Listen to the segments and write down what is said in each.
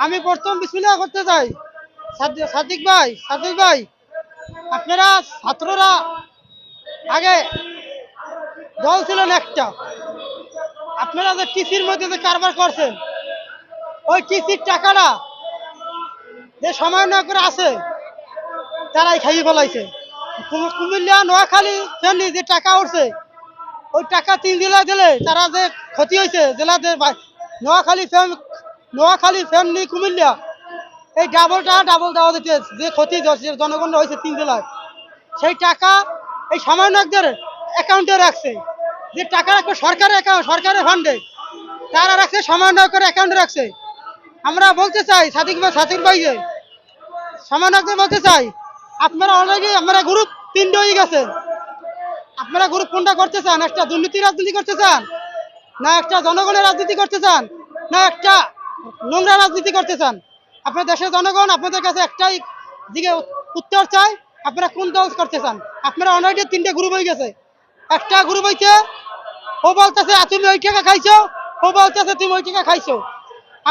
আমি প্রথম বিসমিল্লাহ করতে চাই। সাদ- সাদিক ভাই সাদিক ভাই, আপনারা ছাত্ররা আগে দল ছিলেন একটা। আপনারা যে টিসির মধ্যে যে কারবার করছেন, ওই টিসির টাকাটা যে সমন্বয় করে আছে, তারাই খাইয়ে ফেলাইছে। কুমিল্লা, নোয়াখালী ফেনী যে টাকা উঠছে, ওই টাকা তিন জেলা দিলে তারা যে ক্ষতি হয়েছে জেলাদের নোয়াখালী নোয়াখালী ফেনী কুমিল্লা। এই ডাবলটা ডাবল দেওয়া দিতে যে ক্ষতি জনগণ হয়েছে তিন জেলায়। সেই টাকা এই সমন্বয়কদের অ্যাকাউন্টে রাখছে। যে টাকা রাখবে সরকারের অ্যাকাউন্ট সরকারের ফান্ডে তারা রাখছে সমন্বয়কের অ্যাকাউন্টে রাখছে। আমরা বলতে চাই, সাদিক ভাই সাদিক ভাই যে, সমন্বয়কদের বলতে চাই, আপনারা অলরেডি আমরা গ্রুপ তিনটে হয়ে গেছে। আপনারা গ্রুপ কোনটা করতে চান? একটা দুর্নীতি রাজনীতি করতে চান? না একটা জনগণের রাজনীতি করতে চান? না একটা নোংরা রাজনীতি করতে চান। আপনার দেশের জনগণ আপনাদের কাছে একটাই দিকে উত্তর চাই আপনারা কোন দল করতে চান? আপনারা অলরেডি তিনটে গ্রুপ হয়ে গেছে। একটা গ্রুপ হইছে, ও বলতেছে তুমি ওই টাকা খাইছো? ও বলতেছে, তুমি ওই টাকা খাইছো।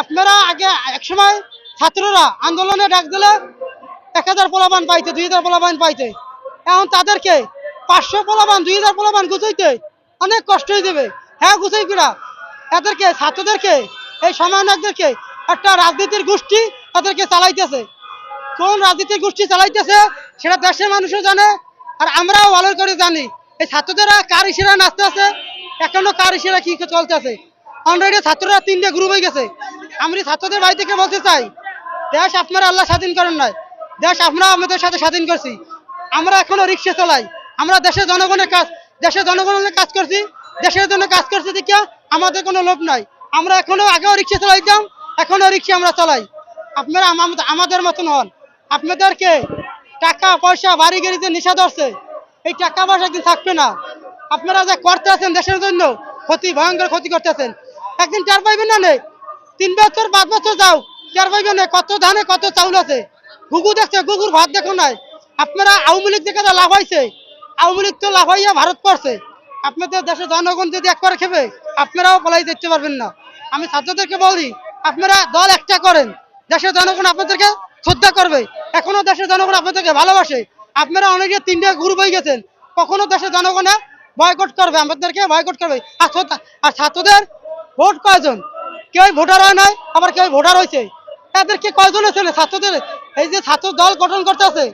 আপনারা আগে একসময় ছাত্ররা আন্দোলনে ডাক দিলে এক হাজার পোলাবান পাইতে, দুই হাজার পোলাবান পাইতে। এখন তাদেরকে পাঁচশো পোলাবান দুই হাজার পোলাবান গুছাইতে অনেক কষ্ট হয়ে যাবে। হ্যাঁ গুছাই কিনা এদেরকে, ছাত্রদেরকে এই সমন্বয়কদেরকে একটা রাজনীতির গোষ্ঠী তাদেরকে চালাইতেছে। কোন রাজনীতির গোষ্ঠী চালাইতেছে সেটা দেশের মানুষও জানে আর আমরাও ভালো করে জানি। এই ছাত্রদেরা কার ইশারা নাচতে আছে? এখনও কার ইশারা কি চলতেছে অলরেডি ছাত্ররা তিনটে গ্রুপ হয়ে গেছে। আমি ছাত্রদের বাড়ি থেকে বলতে চাই, দেশ আপনারা আল্লাহ স্বাধীন করেন নাই। দেশ আমরা আমাদের সাথে স্বাধীন করছি। আমরা এখনও রিক্সা চালাই। আমরা দেশের জনগণের কাজ দেশের জনগণের কাজ করছি। দেশের জন্য কাজ করছি দেখিয়া আমাদের কোনো লোভ নাই। আমরা এখনও আগেও রিক্সা চালাইতাম এখনও রিক্সা আমরা চালাই। আপনারা আমাদের মতন হন। আপনাদেরকে টাকা, পয়সা, বাড়ি গাড়িতে নেশা ধরছে। এই টাকা পয়সা একদিন থাকবে না। আপনারা যা করতে আছেন দেশের জন্য, ক্ষতি, ভয়ঙ্কর ক্ষতি করতেছেন একদিন চার পাইবেন না নেই তিন বছর, পাঁচ বছর যাও চার পাইবেন না। কত ধানে, কত চাউল আছে? গুগু দেখছে গুগুর ভাত দেখো নাই। আপনারা আওয়ামী লীগ তো লাভ হয়েছে আওয়ামী লীগ তো লাভ হইয়া ভারত পড়ছে। আপনাদের দেশের জনগণ যদি এক করে খেবে আপনারাও পলাই দেখতে পারবেন না। আমি ছাত্রদেরকে বলি, আপনারা দল একটা করেন। দেশের জনগণ আপনাদেরকে শ্রদ্ধা করবে। এখনও দেশের জনগণ আপনাদেরকে ভালোবাসে। আপনারা অনেকে তিনটে গ্রুপ হয়ে গেছেন। কখনো দেশের জনগণে বয়কট করবে, আমাদেরকে বয়কট করবে। আর আর ছাত্রদের ভোট কয়জন? কেউ ভোটার হয় নাই, আবার কেউ ভোটার হয়েছে এদেরকে কয়জন আছে না? ছাত্রদের, এই যে ছাত্র দল গঠন করতেছে,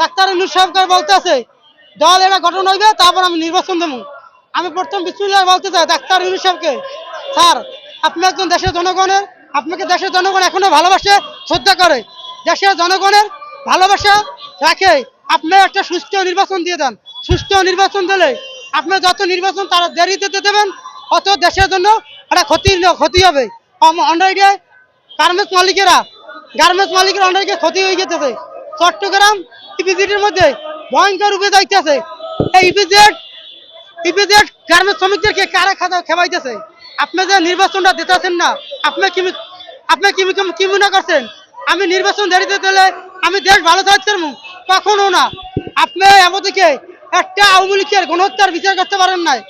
ডাক্তার ইনুর সাহেবকে বলতেছে, দল এরা গঠন হইবে, তারপর আমি নির্বাচন দেবো। আমি প্রথম বিশ্ববিদ্যালয় বলতে চাই, ডাক্তার ইনুর সাহেবকে। স্যার, আপনি একজন দেশের জনগণের, আপনাকে দেশের জনগণ এখনও ভালোবাসে, শ্রদ্ধা করে। দেশের জনগণের ভালোবাসা রাখে। আপনি একটা সুস্থ নির্বাচন দিয়ে দেন। সুস্থ নির্বাচন দিলে আপনি যত নির্বাচন তারা দেরিতে দিতে দেবেন, অত দেশের জন্য একটা ক্ষতি ক্ষতি হবে। অনরাইডে গার্মেন্টস মালিকেরা গার্মেন্টস মালিকের অনেকে ক্ষতি হয়ে যেতেছে চট্টগ্রাম ইপিজেডের মধ্যে ভয়ঙ্কর রূপে যাইতেছে এই ইপিজেড ইপিজেড গার্মেন্টস শ্রমিকদেরকে কারা খাতা খেবাইতেছে আপনি যে নির্বাচনটা দিতেছেন না, আপনি কি আপনি কি মনে করছেন? আমি নির্বাচন দেরিতে দিলে আমি দেশ ভালো কখনো না। আপনি একটা আওয়ামী লীগের গণহত্যার বিচার করতে পারেন নাই।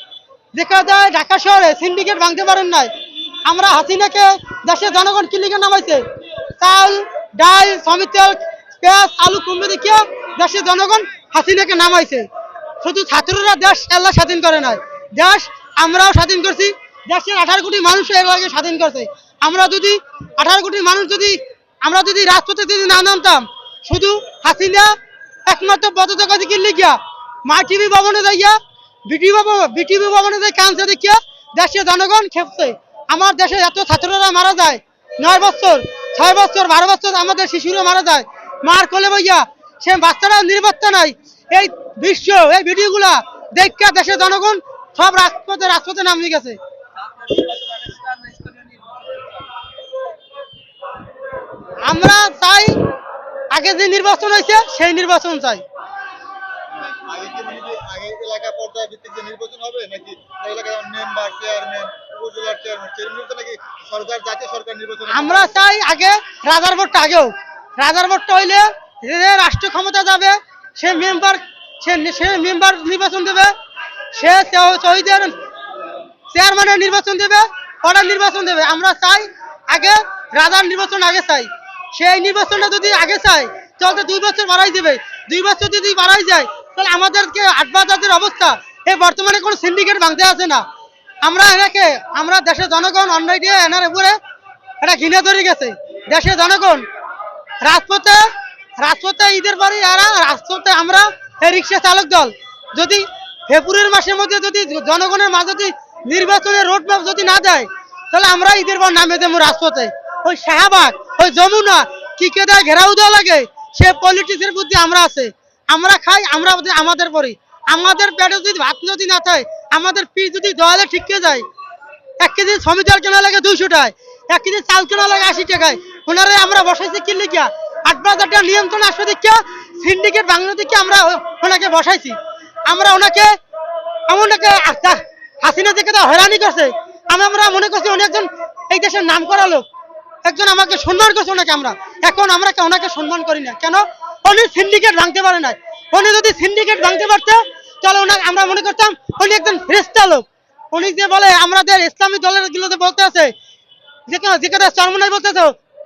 দেখা যায় ঢাকা শহরে সিন্ডিকেট ভাঙতে পারেন নাই। আমরা হাসিনাকে দেশের জনগণ কি লিখে নামাইছে? চাল, ডাল, সমিতেল, পেঁয়াজ, আলু কুমড়ো দেখিয়ে দেশের জনগণ হাসিনাকে নামাইছে। শুধু ছাত্ররা দেশ আল্লাহ স্বাধীন করে নাই। দেশ আমরাও স্বাধীন করছি। দেশের আঠারো কোটি মানুষ এর স্বাধীন করছে। আমরা যদি আঠারো কোটি মানুষ যদি, আমরা যদি রাজপথে যদি না নামতাম, শুধু হাসিনা একমাত্র পদত্যাগ দিকে লিখিয়া মা টিভি ভবনে যাইয়া বিটিভি বিটিভি ভবনে যাই কাঁদছে দেখিয়া দেশের জনগণ খেপছে। আমার দেশে এত ছাত্ররা মারা যায়, নয় বছর, ছয় বছর, বারো বছর আমাদের শিশুরা মারা যায়। মার কোলে বইয়া, সে বাচ্চারা নিরাপত্তা নাই। এই বিশ্ব এই ভিডিওগুলা দেখা দেশের জনগণ সব রাজপথে রাজপথে নামিয়ে গেছে। আমরা চাই আগে যে নির্বাচন হয়েছে সেই নির্বাচন চাই। আমরা চাই আগে রাজার ভোটটা আগেও। রাজার ভোটটা হইলে রাষ্ট্র ক্ষমতা যাবে সে মেম্বার, সে সে মেম্বার নির্বাচন দেবে, সে শহীদের চেয়ারম্যানের নির্বাচন দেবে ওরা নির্বাচন দেবে। আমরা চাই আগে রাজার নির্বাচন আগে চাই। সেই নির্বাচনটা যদি আগে চাই, তাহলে দুই বছর বাড়াই দেবে। দুই বছর যদি বাড়াই যায়, তাহলে আমাদেরকে আটবাজারের অবস্থা এই বর্তমানে কোনো সিন্ডিকেট ভাঙতে আছে না। আমরা এনাকে, আমরা দেশের জনগণ, অন্যায় দিয়ে এনার উপরে এটা ঘৃণা ধরে গেছে। দেশের জনগণ, রাজপথে রাজপথে ঈদের পরে এরা রাজপথে আমরা রিক্সা চালক দল। যদি ফেব্রুয়ারি মাসের মধ্যে যদি জনগণের মাঝে যদি নির্বাচনের রোড ম্যাপ যদি না দেয়, তাহলে আমরা ঈদের পর নামে দেবো রাজপথে ওই শাহবাগ, ওই যমুনা কি কে দেয় ঘেরাও দেওয়া লাগে, সে পলিটিক্সের বুদ্ধি আমরা আছে। আমরা খাই, আমরা আমাদের পরি। আমাদের পেটে যদি ভাত যদি না থাকে আমাদের পি যদি দেওয়ালে ঠিককে যায়, এক কেজি সমিতি চাল কেনা লাগে দুইশো টাকায়, এক কেজি চাল কেনা লাগে আশি টাকায়। ওনারে আমরা বসাইছি কি লিখিয়া নিয়ন্ত্রণ আসবে সিন্ডিকেট বাংলা আমরা ওনাকে বসাইছি। আমরা ওনাকে ওনাকে হাসিনা দিকে তো হয়রানি করছে। আমি আমরা মনে করছি উনি একজন এই দেশের নাম একজন আমাকে সম্মান করছে ওনাকে আমরা। এখন আমরা ওনাকে সম্মান করি না। কেন? উনি সিন্ডিকেট ভাঙতে পারে না উনি যদি সিন্ডিকেট ভাঙতে তাহলে ওনাকে আমরা মনে করতাম উনি একজন ফ্রেস্টা লোক। উনি যে বলে আমাদের ইসলামী দলের গুলোতে বলতে আছে যেখানে যেখানে বলতেছে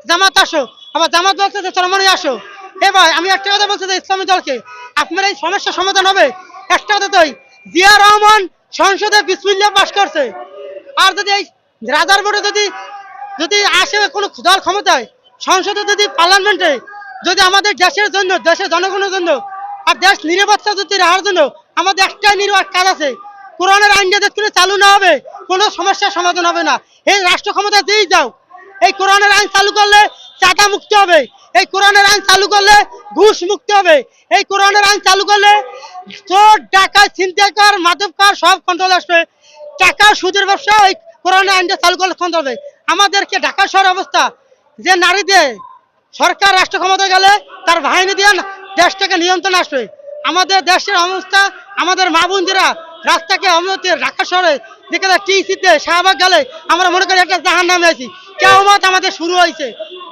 জামাত আসো আবার জামাত বলতেছে চরমনাই আসো। এবার আমি একটা কথা বলছি যে, ইসলামী দলকে, আপনার এই সমস্যার সমাধান হবে? একটা কথা তো জিয়া রহমান সংসদে বিসমিল্লা পাশ করছে। আর যদি এই রাজার বোর্ডে যদি যদি আসে কোনো দল ক্ষমতায়, সংসদে যদি পার্লামেন্টে, যদি আমাদের দেশের জন্য, দেশের জনগণের জন্য, আর দেশ নিরাপত্তা যদি রাখার জন্য আমাদের একটাই নির্বাচ কাজ আছে, কোরআনের আইন যাতে করে চালু না হবে, কোনো সমস্যার সমাধান হবে না। এই রাষ্ট্র ক্ষমতা যেই যাও এই কোরআনের আইন চালু করলে চাটা মুক্ত হবে। এই কোরআনের আইন চালু করলে ঘুষ মুক্ত হবে। এই কোরআনের আইন চালু করলে চোর, ডাকাত, ছিনতাইকার, মাদককার সব কন্ট্রোল আসবে। টাকা, সুদের ব্যবসা ওই কোরআনের আইনটা চালু করলে কন্ট্রোল হবে। আমাদেরকে ঢাকা শহর অবস্থা। যে নারীদের সরকার রাষ্ট্র ক্ষমতা গেলে তার বাহিনী দিয়ে দেশটাকে নিয়ন্ত্রণ আসবে। আমাদের দেশের অবস্থা, আমাদের মা বোনদেরা রাস্তাকে অবনতি ঢাকা শহরে যেখানে টিসিতে শাহবাগ গেলে আমরা মনে করি একটা জাহান নামে আছি। কেমত আমাদের শুরু হয়েছে।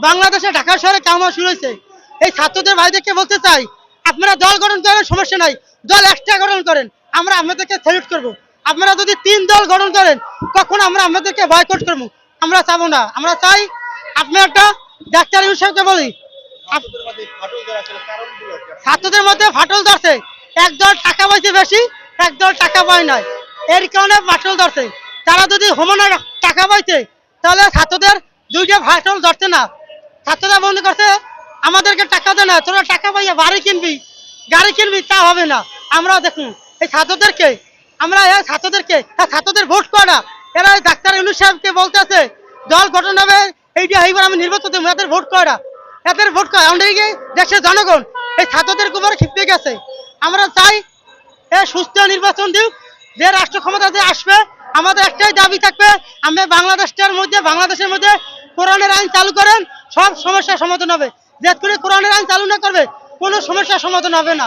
বাংলাদেশে ঢাকা শহরে কেমন শুরু হয়েছে। এই ছাত্রদের ভাইদেরকে বলতে চাই আপনারা দল গঠন করেন সমস্যা নাই। দল এক্সট্রা গঠন করেন আমরা আপনাদেরকে স্যালুট করব। আপনারা যদি তিন দল গঠন করেন কখন আমরা আপনাদেরকে বয়কট করব। আমরা চাবো না। আমরা চাই আপনি একটা ডাক্তার হিসেবে বলি। ছাত্রদের মধ্যে ফাটল ধরছে। একদল টাকা পয়সা বেশি একদল টাকা পায় নাই। এর কারণে ফাটল ধরছে। তারা যদি হোমনা টাকা পাইছে, তাহলে ছাত্রদের দুইটা ফাটল ধরছে না। ছাত্ররা মনে করছে, আমাদেরকে টাকা দেয় না, তোরা টাকা পাইয়া বাড়ি কিনবি, গাড়ি কিনবি, তা হবে না। আমরা দেখুন, এই ছাত্রদেরকে, আমরা এই ছাত্রদেরকে ছাত্রদের ভোট করে না। এরা ডাক্তার ইউনুস সাহেবকে বলতেছে দল গঠন হবে, এইটা এইবার আমি নির্বাচন দেবো এদের ভোট করে না। এদের ভোট করে যে দেশের জনগণ, এই ছাত্রদের উপরে ক্ষিপ্তে গেছে। আমরা চাই সুস্থ নির্বাচন দিক। যে রাষ্ট্র ক্ষমতাতে আসবে, আমাদের একটাই দাবি থাকবে আমি বাংলাদেশটার মধ্যে, বাংলাদেশের মধ্যে কোরআনের আইন চালু করেন, সব সমস্যার সমাধান হবে। যে করে কোরআনের আইন চালু না করবে, কোনো সমস্যার সমাধান হবে না।